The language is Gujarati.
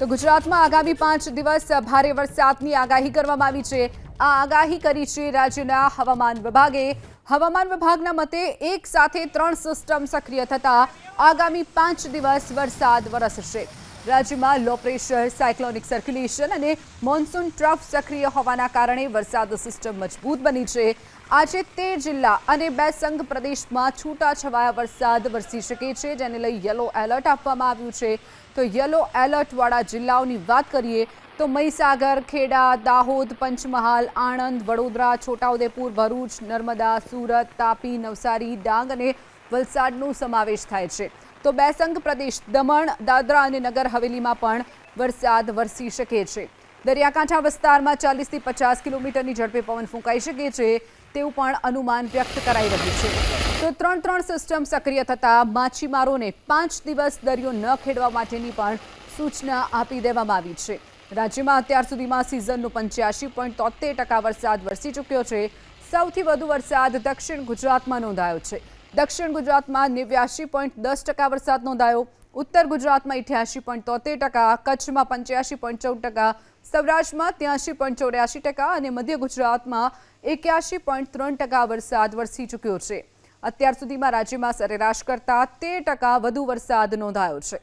તો ગુજરાતમાં આગામી પાંચ દિવસ ભારે વરસાદની આગાહી કરવામાં આવી છે. આ આગાહી કરી છે રાજ્યના હવામાન વિભાગે. હવામાન વિભાગના મતે એક સાથે ત્રણ સિસ્ટમ સક્રિય થતા આગામી પાંચ દિવસ વરસાદ વરસશે. રાજ્યમાં લો પ્રેશર, સાયક્લોનિક સર્ક્યુલેશન અને મોન્સૂન ટ્રફ સક્રિય હોવાના કારણે વરસાદ સિસ્ટમ મજબૂત બની છે. આજે તેર જિલ્લા અને બે સંઘ પ્રદેશમાં છૂટાછવાયા વરસાદ વરસી શકે છે, જેને લઈ યલો એલર્ટ આપવામાં આવ્યું છે. તો યલો એલર્ટવાળા જિલ્લાઓની વાત કરીએ તો મહીસાગર, ખેડા, દાહોદ, પંચમહાલ, આણંદ, વડોદરા, છોટાઉદેપુર, ભરૂચ, નર્મદા, સુરત, તાપી, નવસારી, ડાંગ અને વલસાડનો સમાવેશ થાય છે. તો બેસંગ પ્રદેશ, દમણ, દાદરા અને નગર હવેલીમાં પણ વરસાદ વરસી શકે છે. દરિયાકાંઠા વિસ્તારમાં ચાલીસથી પચાસ કિલોમીટરની ઝડપે પવન ફૂંકાઈ શકે છે તેવું પણ અનુમાન વ્યક્ત કરાઈ રહ્યું છે. તો ત્રણ ત્રણ સિસ્ટમ સક્રિય થતાં માછીમારોને પાંચ દિવસ દરિયો ન ખેડવા માટેની પણ સૂચના આપી દેવામાં આવી છે. રાજ્યમાં અત્યાર સુધીમાં સિઝનનો પંચ્યાસી પોઈન્ટ તોતેર ટકા વરસાદ વરસી ચૂક્યો છે. સૌથી વધુ વરસાદ દક્ષિણ ગુજરાતમાં નોંધાયો છે. દક્ષિણ ગુજરાતમાં નેવ્યાસી પોઈન્ટ દસ ટકા વરસાદ નોંધાયો. ઉત્તર ગુજરાતમાં ઇઠ્યાસી પોઈન્ટ તોતેર ટકા, કચ્છમાં પંચ્યાસી પોઈન્ટ ચૌદ ટકા, સૌરાષ્ટ્રમાં ત્યાસી પોઈન્ટ ચોર્યાસી ટકા અને મધ્ય ગુજરાતમાં એક્યાસી પોઈન્ટ ત્રણ ટકા વરસાદ વરસી ચૂક્યો છે. અત્યાર સુધીમાં રાજ્યમાં સરેરાશ કરતાં તેર ટકા વધુ વરસાદ નોંધાયો છે.